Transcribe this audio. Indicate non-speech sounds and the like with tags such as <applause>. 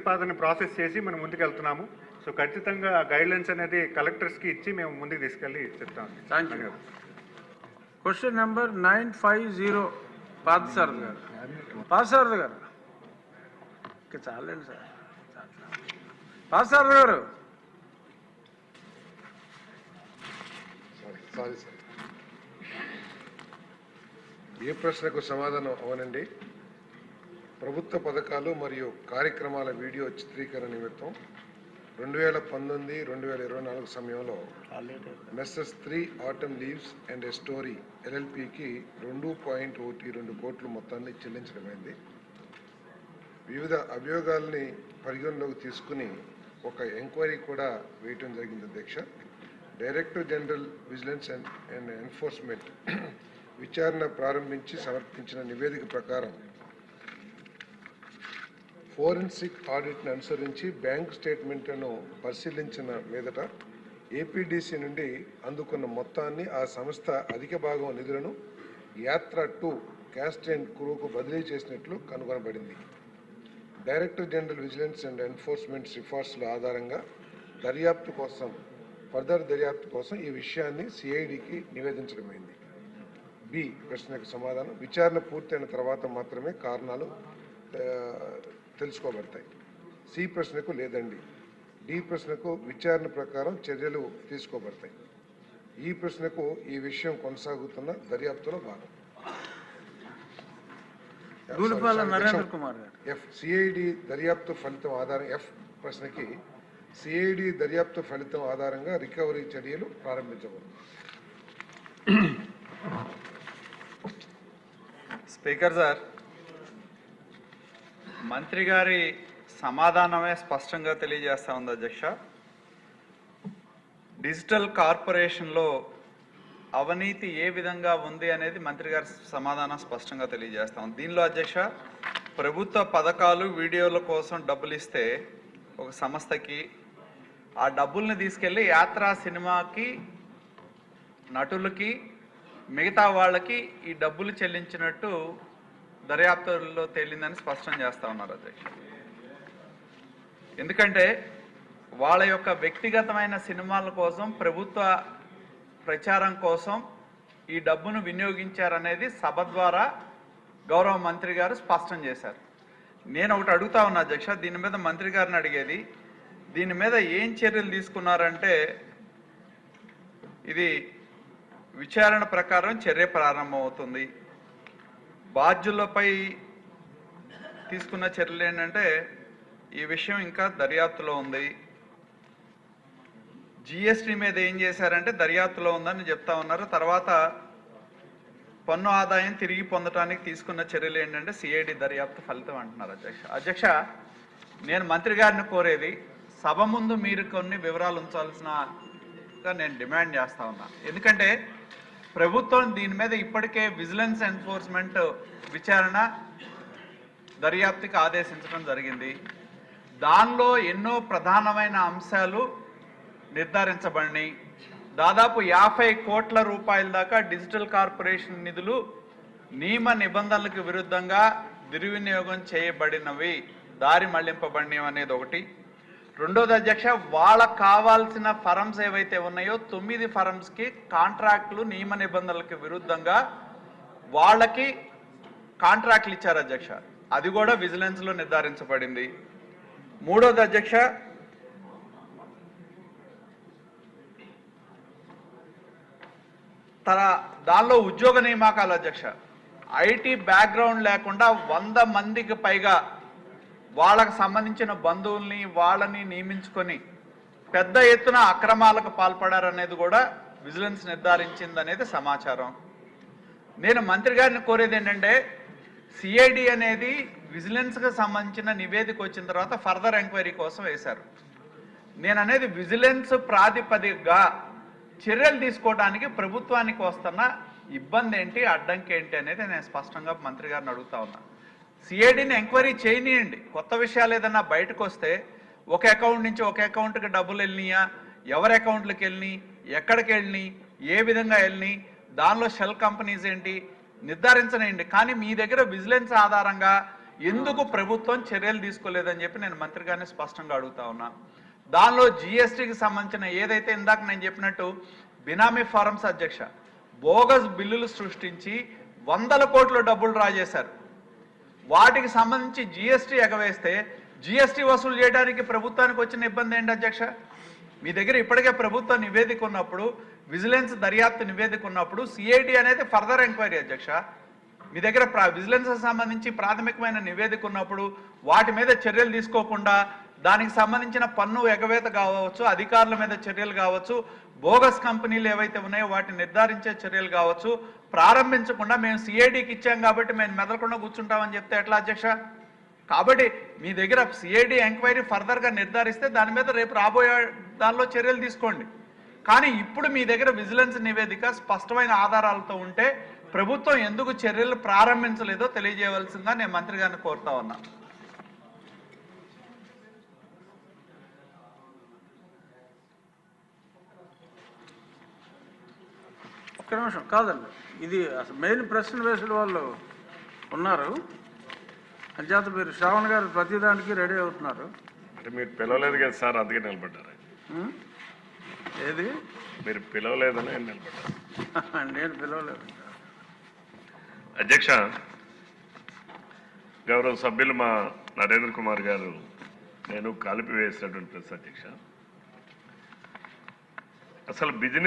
ప్రతిపాదన ప్రాసెస్ చేసి మనం ముందుకు వెళ్తున్నాము సో ఖచ్చితంగా గైడ్లైన్స్ అనేది కలెక్టర్స్కి ఇచ్చి మేము ముందుకు తీసుకెళ్ళి చెప్తాం. Question number nine five zero Parthasarathi గారు పాదసారథి గారు ఇంకా చాలండి సార్. పాదసారథి గారు సారీ సారీ సార్ ఏ ప్రశ్నకు సమాధానం అవనండి? ప్రభుత్వ పథకాలు మరియు కార్యక్రమాల వీడియో చిత్రీకరణ నిమిత్తం రెండు వేల పంతొమ్మిది రెండు వేల ఇరవై నాలుగు సమయంలో messrs three autumn leaves and a story ఎల్ఎల్పికి రెండు పాయింట్ ఒకటి రెండు కోట్ల మొత్తాన్ని చెల్లించడమైంది. వివిధ అభియోగాల్ని పరిగణలోకి తీసుకుని ఒక ఎంక్వైరీ కూడా వేయటం జరిగింది అధ్యక్ష. Director general vigilance and and enforcement విచారణ ప్రారంభించి సమర్పించిన నివేదిక ప్రకారం ఫోరెన్సిక్ ఆడిట్ను అనుసరించి బ్యాంక్ స్టేట్మెంట్లను పరిశీలించిన మీదట ఏపీడీసీ నుండి అందుకున్న మొత్తాన్ని ఆ సంస్థ అధిక భాగం నిధులను యాత్ర టు క్యాస్ట్ క్రూకు బదిలీ చేసినట్లు కనుగొనబడింది. Director general vigilance and enforcement సిఫార్సుల ఆధారంగా దర్యాప్తు కోసం ఫర్దర్ దర్యాప్తు కోసం ఈ విషయాన్ని సిఐడికి నివేదించడమైంది. బి ప్రశ్నకు సమాధానం. విచారణ పూర్తయిన తర్వాత మాత్రమే కారణాలు తెలుసుకోబడతాయి. సి ప్రశ్నకు లేదండి. డి ప్రశ్నకు విచారణ ప్రకారం చర్యలు తీసుకోబడతాయి. ఈ ప్రశ్నకు ఈ విషయం కొనసాగుతున్న దర్యాప్తులో భాగం. గూడిపాల నరేంద్ర కుమార్ గారు. ఎఫ్ సిఐడి దర్యాప్తు ఫలితం ఆధారం ఎఫ్ ప్రశ్నకి సిఐడి దర్యాప్తు ఫలితం ఆధారంగా రికవరీ చర్యలు ప్రారంభించబడతాయి. స్పీకర్ సార్ మంత్రి గారి సమాధానమే స్పష్టంగా తెలియజేస్తా ఉంది అధ్యక్ష. డిజిటల్ కార్పొరేషన్లో అవినీతి ఏ విధంగా ఉంది అనేది మంత్రి గారి సమాధానం స్పష్టంగా తెలియజేస్తా ఉంది. దీనిలో అధ్యక్ష ప్రభుత్వ పథకాలు వీడియోల కోసం డబ్బులు ఇస్తే ఒక సంస్థకి ఆ డబ్బుల్ని తీసుకెళ్ళి యాత్రా సినిమాకి నటులకి మిగతా వాళ్ళకి ఈ డబ్బులు చెల్లించినట్టు దర్యాప్తుల్లో తేలిందని స్పష్టం చేస్తా ఉన్నారు అధ్యక్ష. ఎందుకంటే వాళ్ళ యొక్క వ్యక్తిగతమైన సినిమాల కోసం ప్రభుత్వ ప్రచారం కోసం ఈ డబ్బును వినియోగించారనేది సభ ద్వారా గౌరవ మంత్రి గారు స్పష్టం చేశారు. నేను ఒకటి అడుగుతా ఉన్నా అధ్యక్ష దీని మీద మంత్రి గారిని అడిగేది దీని మీద ఏం చర్యలు తీసుకున్నారంటే ఇది విచారణ ప్రకారం చర్య ప్రారంభమవుతుంది. బాధ్యులపై తీసుకున్న చర్యలు ఏంటంటే ఈ విషయం ఇంకా దర్యాప్తులో ఉంది. జిఎస్టీ మీద ఏం చేశారంటే దర్యాప్తులో ఉందని చెప్తా ఉన్నారు. తర్వాత పన్ను ఆదాయం తిరిగి పొందడానికి తీసుకున్న చర్యలు ఏంటంటే సిఐడి దర్యాప్తు ఫలితం అంటున్నారు అధ్యక్ష. అధ్యక్ష నేను మంత్రి గారిని కోరేది సభ ముందు మీరు కొన్ని వివరాలు ఉంచాల్సిన నేను డిమాండ్ చేస్తా ఉన్నా. ఎందుకంటే ప్రభుత్వం దీని మీద ఇప్పటికే విజిలెన్స్ ఎన్ఫోర్స్మెంట్ విచారణ దర్యాప్తుకి ఆదేశించడం జరిగింది. దానిలో ఎన్నో ప్రధానమైన అంశాలు నిర్ధారించబడినాయి. దాదాపు యాభై కోట్ల రూపాయల దాకా డిజిటల్ కార్పొరేషన్ నిధులు నియమ నిబంధనలకు విరుద్ధంగా దుర్వినియోగం చేయబడినవి. దారి మళ్ళింపబడినవి అనేది ఒకటి. రెండోది అధ్యక్ష వాళ్ళకు కావాల్సిన ఫరమ్స్ ఏవైతే ఉన్నాయో తొమ్మిది ఫరమ్స్కి కాంట్రాక్టులు నియమ నిబంధనలకు విరుద్ధంగా వాళ్ళకి కాంట్రాక్ట్లు ఇచ్చారు అధ్యక్ష. అది కూడా విజిలెన్స్లో నిర్ధారించబడింది. మూడోది అధ్యక్ష తన దానిలో ఉద్యోగ నియామకాలు అధ్యక్ష. ఐటీ బ్యాక్గ్రౌండ్ లేకుండా వంద మందికి పైగా వాళ్ళకు సంబంధించిన బంధువుల్ని వాళ్ళని నియమించుకొని పెద్ద ఎత్తున అక్రమాలకు పాల్పడారనేది కూడా విజిలెన్స్ నిర్ధారించిందనేది సమాచారం. నేను మంత్రి గారిని కోరేది ఏంటంటే సిఐడి అనేది విజిలెన్స్కి సంబంధించిన నివేదిక వచ్చిన తర్వాత ఫర్దర్ ఎంక్వైరీ కోసం వేశారు. నేను అనేది విజిలెన్స్ ప్రాతిపదికగా చర్యలు తీసుకోవడానికి ప్రభుత్వానికి వస్తున్న ఇబ్బంది ఏంటి అడ్డంకి ఏంటి అనేది నేను స్పష్టంగా మంత్రి గారిని అడుగుతా ఉన్నా. సిఐడిని ఎంక్వైరీ చేయనియండి. కొత్త విషయాలు ఏదన్నా బయటకు వస్తే ఒక అకౌంట్ నుంచి ఒక అకౌంట్కి డబ్బులు వెళ్ళినాయా? ఎవరి అకౌంట్లకు వెళ్ళినాయి? ఎక్కడికి వెళ్ళినాయి? ఏ విధంగా వెళ్ళినాయి? దానిలో షెల్ కంపెనీస్ ఏంటి? నిర్ధారించనండి కానీ మీ దగ్గర విజిలెన్స్ ఆధారంగా ఎందుకు ప్రభుత్వం చర్యలు తీసుకోలేదని చెప్పి నేను మంత్రి గారిని స్పష్టంగా అడుగుతా ఉన్నా. దానిలో జిఎస్టీకి సంబంధించిన ఏదైతే ఇందాక నేను చెప్పినట్టు బినామీ ఫారమ్స్ అధ్యక్ష బోగస్ బిల్లులు సృష్టించి వందల కోట్ల డబ్బులు డ్రా చేశారు. వాటికి సంబంధించి జిఎస్టీ ఎగవేస్తే జిఎస్టీ వసూలు చేయడానికి ప్రభుత్వానికి వచ్చిన ఇబ్బంది ఏంటి అధ్యక్ష? మీ దగ్గర ఇప్పటికే ప్రభుత్వ నివేదిక ఉన్నప్పుడు విజిలెన్స్ దర్యాప్తు నివేదిక ఉన్నప్పుడు సిఐడి అనేది ఫర్దర్ ఎంక్వైరీ అధ్యక్ష. మీ దగ్గర ప్రా- విజిలెన్స్ సంబంధించి ప్రాథమికమైన నివేదిక ఉన్నప్పుడు వాటి మీద చర్యలు తీసుకోకుండా దానికి సంబంధించిన పన్ను ఎగవేత కావచ్చు అధికారుల మీద చర్యలు కావచ్చు బోగస్ కంపెనీలు ఏవైతే ఉన్నాయో వాటిని నిర్ధారించే చర్యలు కావచ్చు ప్రారంభించకుండా మేము సిఐడికి ఇచ్చాం కాబట్టి మేము మెదలకుండా కూర్చుంటామని చెప్తే ఎట్లా అధ్యక్ష? కాబట్టి మీ దగ్గర సిఐడి ఎంక్వైరీ ఫర్దర్గా నిర్ధారిస్తే దాని మీద రేపు రాబోయే దానిలో చర్యలు తీసుకోండి. కానీ ఇప్పుడు మీ దగ్గర విజిలెన్స్ నివేదిక స్పష్టమైన ఆధారాలతో ఉంటే ప్రభుత్వం ఎందుకు చర్యలు ప్రారంభించలేదో తెలియజేయవలసిందా నేను మంత్రి గారిని కోరుతా ఉన్నాను ఒక్క నిమిషం కాదండి. ఇది అసలు మెయిన్ ప్రశ్న వేసిన వాళ్ళు ఉన్నారు. అంచేత మీరు శ్రావణ్ గారు ప్రతిదానికి రెడీ అవుతున్నారు. అంటే మీరు పిలవలేదు కదా సార్ అందుకే నిలబడ్డారు. ఉం? ఏది? మీరు పిలవలేదని ఆయన నిలబడ్డారు. <laughs> నేను పిలవలేదు. అధ్యక్ష గౌరవ సభ్యులు మా నరేంద్ర కుమార్ గారు నేను కలిపి వేసినటువంటి ప్రశ్న అధ్యక్ష. అసలు బిజినెస్